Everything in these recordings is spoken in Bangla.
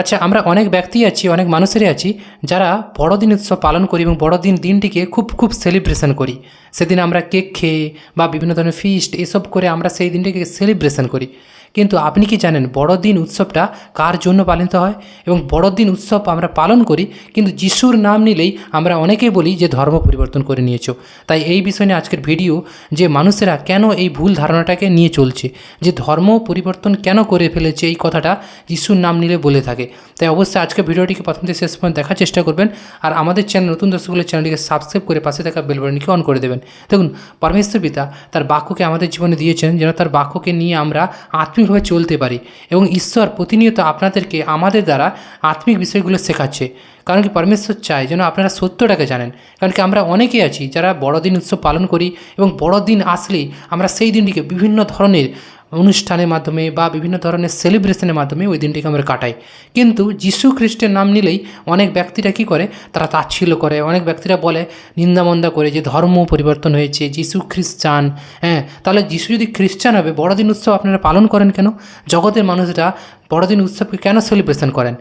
আচ্ছা আমরা অনেক ব্যক্তি আছি, অনেক মানুষেরই আছি, যারা বড়দিন উৎসব পালন করি এবং বড়দিন দিনটিকে খুব খুব সেলিব্রেশন করি। সেদিন আমরা কেক খেয়ে বা বিভিন্ন ধরনের ফিস্ট এসব করে আমরা সেই দিনটিকে সেলিব্রেশন করি। কিন্তু আপনি কি জানেন বড়দিন উৎসবটা কার জন্য পালিত হয়? এবং বড়দিন উৎসব আমরা পালন করি, কিন্তু যিশুর নাম নিলেই আমরা অনেকেই বলি যে ধর্ম পরিবর্তন করে নিয়েছো। তাই এই বিষয় নিয়ে আজকের ভিডিও যে মানুষেরা কেন এই ভুল ধারণাটাকে নিয়ে চলছে, যে ধর্ম পরিবর্তন কেন করে ফেলেছে, এই কথাটা যিশুর নাম নিলে বলে থাকে। তাই অবশ্যই আজকে ভিডিওটিকে প্রথম থেকে শেষ পর্যন্ত দেখার চেষ্টা করবেন, আর আমাদের চ্যানেল নতুন দর্শকগুলোর চ্যানেলটিকে সাবস্ক্রাইব করে পাশে থাকা বেল বাটনটিকে অন করে দেবেন। দেখুন, পরমেশ্বর পিতা তার বাক্যকে আমাদের জীবনে দিয়েছেন, যেন তার বাক্যকে নিয়ে আমরা আত্মিকভাবে চলতে পারি এবং ঈশ্বর প্রতিনিয়ত আপনাদেরকে আমাদের দ্বারা আত্মিক বিষয়গুলো শেখাচ্ছে। কারণ কি পরমেশ্বর চায় যেন আপনারা সত্যটাকে জানেন। কারণ কি আমরা অনেকেই আছি যারা বড়দিন উৎসব পালন করি এবং বড়দিন আসলেই আমরা সেই দিনটিকে বিভিন্ন ধরনের অনুষ্ঠানের মাধ্যমে বা বিভিন্ন ধরনের সেলিব্রেশনের মাধ্যমে ওই দিনটিকে আমরা কাটাই। কিন্তু যিশু খ্রিস্টের নাম নিলেই অনেক ব্যক্তিরা কী করে? তারা তাচ্ছিল্য করে। অনেক ব্যক্তিরা বলে, নিন্দামন্দা করে যে ধর্ম পরিবর্তন হয়েছে, যিশু খ্রিস্টান। হ্যাঁ তাহলে যিশু যদি খ্রিস্টান হবে, বড়দিন উৎসব আপনারা পালন করেন কেন? জগতের মানুষরা বড়দিন উৎসবকে কেন সেলিব্রেশন করেন?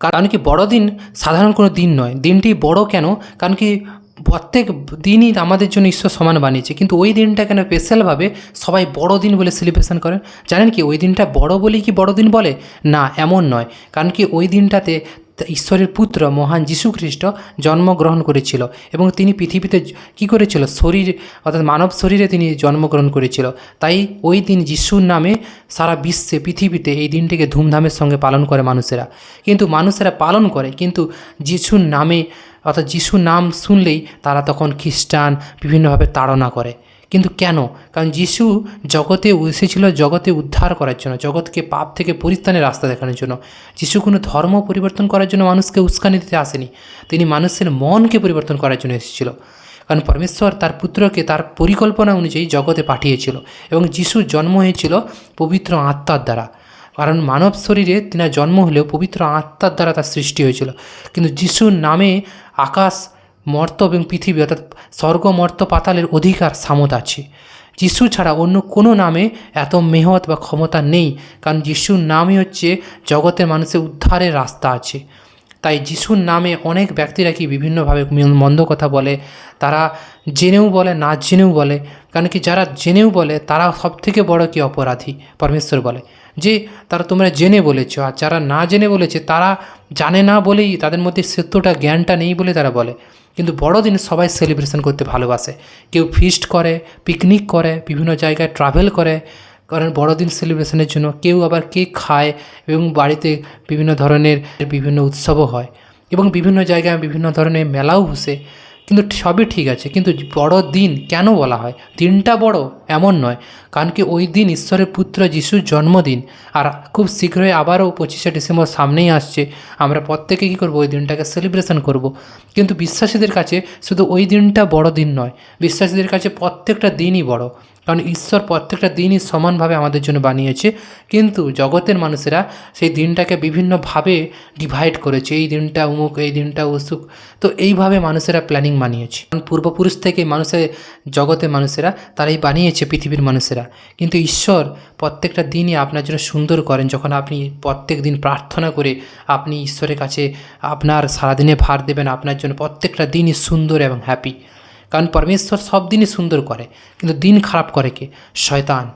কারণ কি বড়দিন সাধারণ কোনো দিন নয়। দিনটি বড় কেন? কারণ কি প্রত্যেক দিনই আমাদের জন্য ঈশ্বর সমান বানিয়েছে। কিন্তু ওই দিনটা কেন স্পেশালভাবে সবাই বড় দিন বলে সেলিব্রেশন করেন? জানেন কি, ওই দিনটা বড় বলেই কি বড়দিন বলে? না, এমন নয়। কারণ কি, ওই দিনটাতে ঈশ্বরের পুত্র, মহান যীশু খ্রিস্ট জন্মগ্রহণ করেছিল এবং তিনি পৃথিবীতে কি করেছিল? শরীর, অর্থাৎ মানব শরীরে তিনি জন্মগ্রহণ করেছিল। তাই ওই দিন যিশুর নামে সারা বিশ্বে, পৃথিবীতে এই দিনটিকে ধুমধামের সঙ্গে পালন করে মানুষেরা। কিন্তু মানুষেরা পালন করে, কিন্তু যিশুর নামে অর্থাৎ যিশু নাম শুনলেই তারা তখন খ্রিস্টান বিভিন্নভাবে তাড়না করে। কিন্তু কেন? কারণ যিশু জগতে এসেছিল, জগতে উদ্ধার করার জন্য, জগৎকে পাপ থেকে পরিত্রাণের রাস্তা দেখানোর জন্য। যিশু কোনো ধর্ম পরিবর্তন করার জন্য মানুষকে উস্কানি দিতে আসেনি। তিনি মানুষের মনকে পরিবর্তন করার জন্য এসেছিল। কারণ পরমেশ্বর তার পুত্রকে তার পরিকল্পনা অনুযায়ী জগতে পাঠিয়েছিল এবং যিশুর জন্ম হয়েছিল পবিত্র আত্মার দ্বারা। কারণ মানব শরীরে তিনার জন্ম হলেও পবিত্র আত্মার দ্বারা তার সৃষ্টি হয়েছিল। কিন্তু যিশুর নামে আকাশ, মর্ত এবং পৃথিবী অর্থাৎ স্বর্গ, মর্ত, পাতালের অধিকার, সামত আছে। যিশু ছাড়া অন্য কোনো নামে এত মেহত বা ক্ষমতা নেই, কারণ যিশুর নামই হচ্ছে জগতের মানুষের উদ্ধারের রাস্তা আছে। তাই যিশুর নামে অনেক ব্যক্তিরা কি বিভিন্নভাবে মন্দ কথা বলে, তারা জেনেও বলে, না জেনেও বলে। কারণ কি যারা জেনেও বলে, তারা সব থেকে বড় কি অপরাধী? পরমেশ্বর বলে। যে তারা তোমরা জেনে বলেছ আর যারা না জেনে বলেছে, তারা জানে না বলেই তাদের মধ্যে সত্যটা, জ্ঞানটা নেই বলে তারা বলে। কিন্তু বড়দিন সবাই সেলিব্রেশন করতে ভালোবাসে। কেউ ফিস্ট করে পিকনিক করে, বিভিন্ন জায়গায় ট্রাভেল করে, কারণ বড়দিন সেলিব্রেশনের জন্য কেউ আবার কেক খায় এবং বাড়িতে বিভিন্ন ধরনের বিভিন্ন উৎসবও হয় এবং বিভিন্ন জায়গায় বিভিন্ন ধরনের মেলাও বসে। কিন্তু সবই ঠিক আছে। কিন্তু বড় দিন কেন বলা হয়? দিনটা বড় এমন নয়, কারণ কি ওই দিন ঈশ্বরের পুত্র যিশুর জন্মদিন। আর খুব শীঘ্রই আবারও পঁচিশে ডিসেম্বর সামনেই আসছে। আমরা প্রত্যেকে কী করব? ওই দিনটাকে সেলিব্রেশন করব। কিন্তু বিশ্বাসীদের কাছে শুধু ওই দিনটা বড় দিন নয়, বিশ্বাসীদের কাছে প্রত্যেকটা দিনই বড়। কারণ ঈশ্বর প্রত্যেকটা দিনই সমানভাবে আমাদের জন্য বানিয়েছে। কিন্তু জগতের মানুষেরা সেই দিনটাকে বিভিন্নভাবে ডিভাইড করেছে। এই দিনটা উমুক এই দিনটা উসুক তো এইভাবে মানুষেরা প্ল্যানিং বানিয়েছে। কারণ পূর্বপুরুষ থেকে মানুষের জগতের মানুষেরা তারাই বানিয়েছে। পৃথিবীর মানুষেরা। কিন্তু ঈশ্বর প্রত্যেকটা দিনই আপনার জন্য সুন্দর করেন। যখন আপনি প্রত্যেক দিন প্রার্থনা করে আপনি ঈশ্বরের কাছে আপনার সারাদিনে ভার দেবেন, আপনার জন্য প্রত্যেকটা দিনই সুন্দর এবং হ্যাপি কারণ পরমেশ্বর সব দিনই সুন্দর করে। কিন্তু দিন খারাপ করে কে? শয়তান।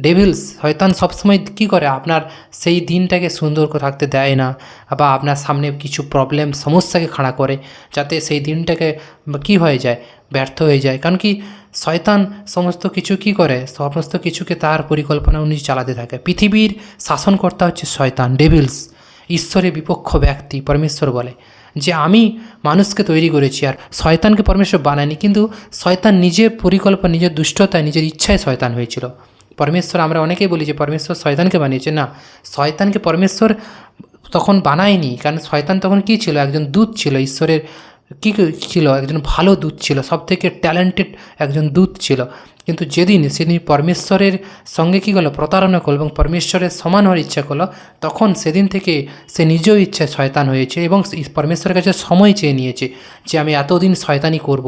ডেভিলস শয়তান সবসময় কী করে? আপনার সেই দিনটাকে সুন্দর করে থাকতে দেয় না বা আপনার সামনে কিছু প্রবলেম সমস্যাকে খাড়া করে। যাতে সেই দিনটাকে কী হয়ে যায়? ব্যর্থ হয়ে যায়। কারণ কি শয়তান সমস্ত কিছু কি করে? সমস্ত কিছুকে তার পরিকল্পনা অনুযায়ী চালাতে থাকে। পৃথিবীর শাসনকর্তা হচ্ছে শয়তান, ডেভিলস ঈশ্বরের বিপক্ষ ব্যক্তি, পরমেশ্বর বলে। যে আমি মানুষকে তৈরি করেছি আর শয়তানকে পরমেশ্বর বানায়নি, কিন্তু শয়তান নিজের পরিকল্পনা, নিজের দুষ্টতায়, নিজের ইচ্ছায় শয়তান হয়েছিল। পরমেশ্বর, আমরা অনেকেই বলি যে পরমেশ্বর শয়তানকে বানিয়েছে। না, শয়তানকে পরমেশ্বর তখন বানায়নি, কারণ শয়তান তখন কী ছিল? একজন দূত ছিল, ঈশ্বরের কী ছিল? একজন ভালো দূত ছিল সব থেকে ট্যালেন্টেড একজন দূত ছিল। কিন্তু যেদিন সেদিন পরমেশ্বরের সঙ্গে কী করল? প্রতারণা করল এবং পরমেশ্বরের সমান হওয়ার ইচ্ছা করল, তখন সেদিন থেকে সে নিজেও ইচ্ছে শয়তান হয়েছে এবং পরমেশ্বরের কাছে সময় চেয়ে নিয়েছে যে আমি এতদিন শয়তানি করব।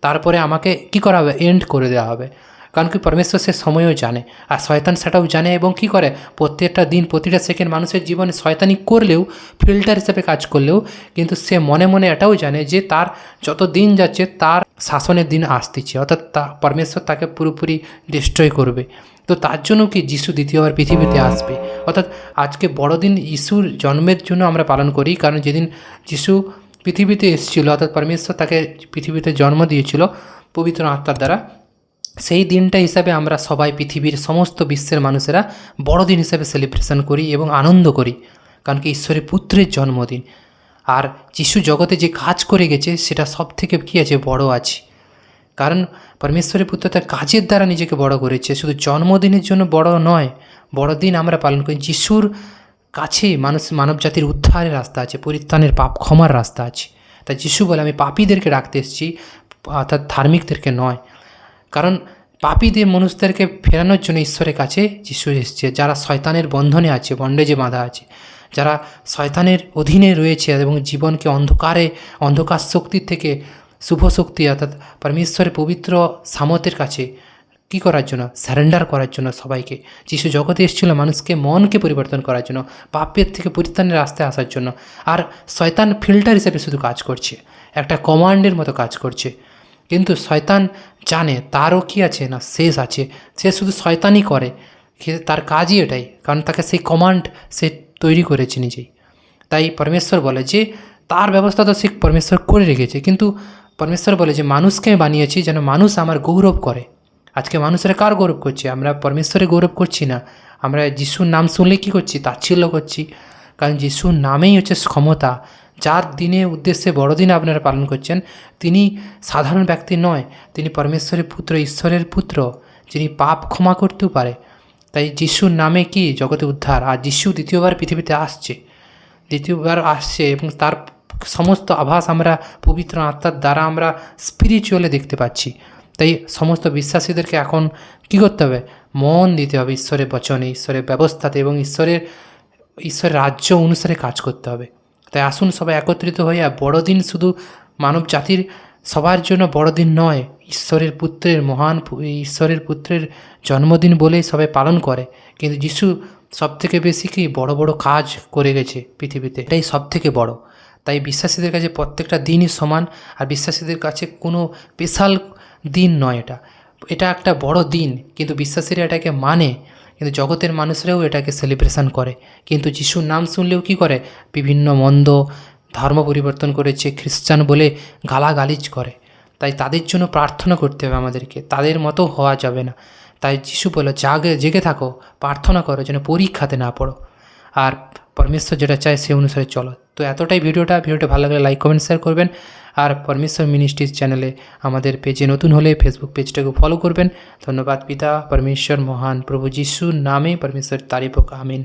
তারপরে আমাকে কি করা হবে? এন্ড করে দেওয়া হবে। কারণ কি পরমেশ্বর সে সময়ও জানে। আর শয়তান সেটাও জানে এবং কি করে? প্রত্যেকটা দিন, প্রতিটা সেকেন্ড মানুষের জীবনে শয়তানি করলেও ফিল্টার হিসেবে কাজ করলেও, কিন্তু সে মনে মনে এটাও জানে যে তার যত দিন যাচ্ছে, তার শাসনের দিন আসতেছে। অর্থাৎ তা, পরমেশ্বর তাকে পুরোপুরি ডিস্ট্রয় করবে। তো তার জন্য কি যিশু দ্বিতীয়বার পৃথিবীতে আসবে? অর্থাৎ আজকে বড়দিন যিশুর জন্মের জন্য আমরা পালন করি, কারণ যেদিন যিশু পৃথিবীতে এসেছিল, অর্থাৎ পরমেশ্বর তাকে পৃথিবীতে জন্ম দিয়েছিল, পবিত্র আত্মার দ্বারা সেই দিনটা হিসাবে আমরা সবাই পৃথিবীর সমস্ত বিশ্বের মানুষেরা বড়দিন হিসাবে সেলিব্রেশন করি এবং আনন্দ করি। কারণ কি ঈশ্বরের পুত্রের জন্মদিন। আর যিশু জগতে যে কাজ করে গেছে, সেটা সব থেকে কী আছে? বড় আছে। কারণ পরমেশ্বরের পুত্র তার কাজের দ্বারা নিজেকে বড় করেছে। শুধু জন্মদিনের জন্য বড় নয়, বড়দিন আমরা পালন করি। যিশুর কাছে মানুষ মানব জাতির উদ্ধারের রাস্তা আছে, পরিত্রাণের পাপ ক্ষমার রাস্তা আছে। তাই যিশু বলে আমি পাপীদেরকে রাখতে এসেছি অর্থাৎ ধার্মিকদেরকে নয়। কারণ পাপীদের মানুষদেরকে ফেরানোর জন্য ঈশ্বরের কাছে যিশু এসছে, যারা শয়তানের বন্ধনে আছে বন্ডেজে বাঁধা আছে। যারা শয়তানের অধীনে রয়েছে এবং জীবনকে অন্ধকারে, অন্ধকার শক্তির থেকে শুভ শক্তি অর্থাৎ পরমেশ্বরের পবিত্র সামতের কাছে কী করার জন্য? স্যারেন্ডার করার জন্য সবাইকে। যিশু জগতে এসেছিল মানুষকে, মনকে পরিবর্তন করার জন্য, পাপের থেকে পরিত্রাণের রাস্তায় আসার জন্য। আর শয়তান ফিল্টার হিসেবে শুধু কাজ করছে। একটা কমান্ডের মতো কাজ করছে। কিন্তু শয়তান জানে, তারও কি আছে? না, শেষ আছে। সে শুধু শয়তানই করে। তার কাজই এটাই, কারণ তাকে সেই কমান্ড সে তৈরি করেছে নিজেই। তাই পরমেশ্বর বলে যে, তার ব্যবস্থা তো সে পরমেশ্বর করে রেখেছে, কিন্তু পরমেশ্বর বলে যে, মানুষকে আমি বানিয়েছি যেন মানুষ আমার গৌরব করে। আজকে মানুষেরা কার গৌরব করছে? আমরা পরমেশ্বরে গৌরব করছি না। আমরা যিশুর নাম শুনলে কী করছি? তাচ্ছিল্য করছি। কারণ যিশুর নামেই হচ্ছে ক্ষমতা। যার দিনে উদ্দেশ্যে বড়দিন আপনারা পালন করছেন, তিনি সাধারণ ব্যক্তি নয়, তিনি পরমেশ্বরের পুত্র, ঈশ্বরের পুত্র, যিনি পাপ ক্ষমা করতেও পারে। তাই যিশুর নামে কি জগতে উদ্ধার? আর যিশু দ্বিতীয়বার পৃথিবীতে আসছে। দ্বিতীয়বার আসছে এবং তার সমস্ত আভাস আমরা, পবিত্র আত্মার দ্বারা আমরা স্পিরিচুয়ালে দেখতে পাচ্ছি। তাই সমস্ত বিশ্বাসীদেরকে এখন কী করতে হবে? মন দিতে হবে ঈশ্বরের বচনে, ঈশ্বরের ব্যবস্থাতে এবং ঈশ্বরের ঈশ্বরের রাজ্য অনুসারে কাজ করতে হবে। তাই আসুন সবাই একত্রিত হইয়া বড়দিন শুধু মানব জাতির সবার জন্য বড়দিন নয়, ঈশ্বরের পুত্রের মহান ঈশ্বরের পুত্রের জন্মদিন বলেই সবাই পালন করে। কিন্তু যিশু সব থেকে বেশি কি বড় বড় কাজ করে গেছে পৃথিবীতে? এটাই সব থেকে বড়। তাই বিশ্বাসীদের কাছে প্রত্যেকটা দিনই সমান, আর বিশ্বাসীদের কাছে কোনো স্পেশাল দিন নয় এটা। এটা একটা বড় দিন, কিন্তু বিশ্বাসীরা এটাকে মানে কিন্তু জগতের মানুষরাও এটাকে সেলিব্রেশন করে। কিন্তু যিশুর নাম শুনলেও কি করে? বিভিন্ন মন্দ ধর্ম পরিবর্তন করেছে খ্রিস্টান বলে গালাগালিজ করে। তাই তাদের জন্য প্রার্থনা করতে হবে আমাদেরকে। তাদের মতো হওয়া যাবে না। তাই যিশু বলে জাগে, জেগে থাকো। প্রার্থনা করো যেন পরীক্ষাতে না পড়ো। আর পরমেশ্বর যেটা চায় সে অনুসারে চলো। তো এতটাই ভিডিওটা। ভিডিওটা ভালো লাগলে লাইক কমেন্ট শেয়ার করবেন। আর পরমেশ্বর মিনিস্ট্রিজ চ্যানেলে আমাদের পেজে নতুন হলে ফেসবুক পেজটাকে ফলো করবেন। ধন্যবাদ, পিতা, পরমেশ্বর, মহান প্রভু যিশুর নামে পরমেশ্বর তারিফ আমিন।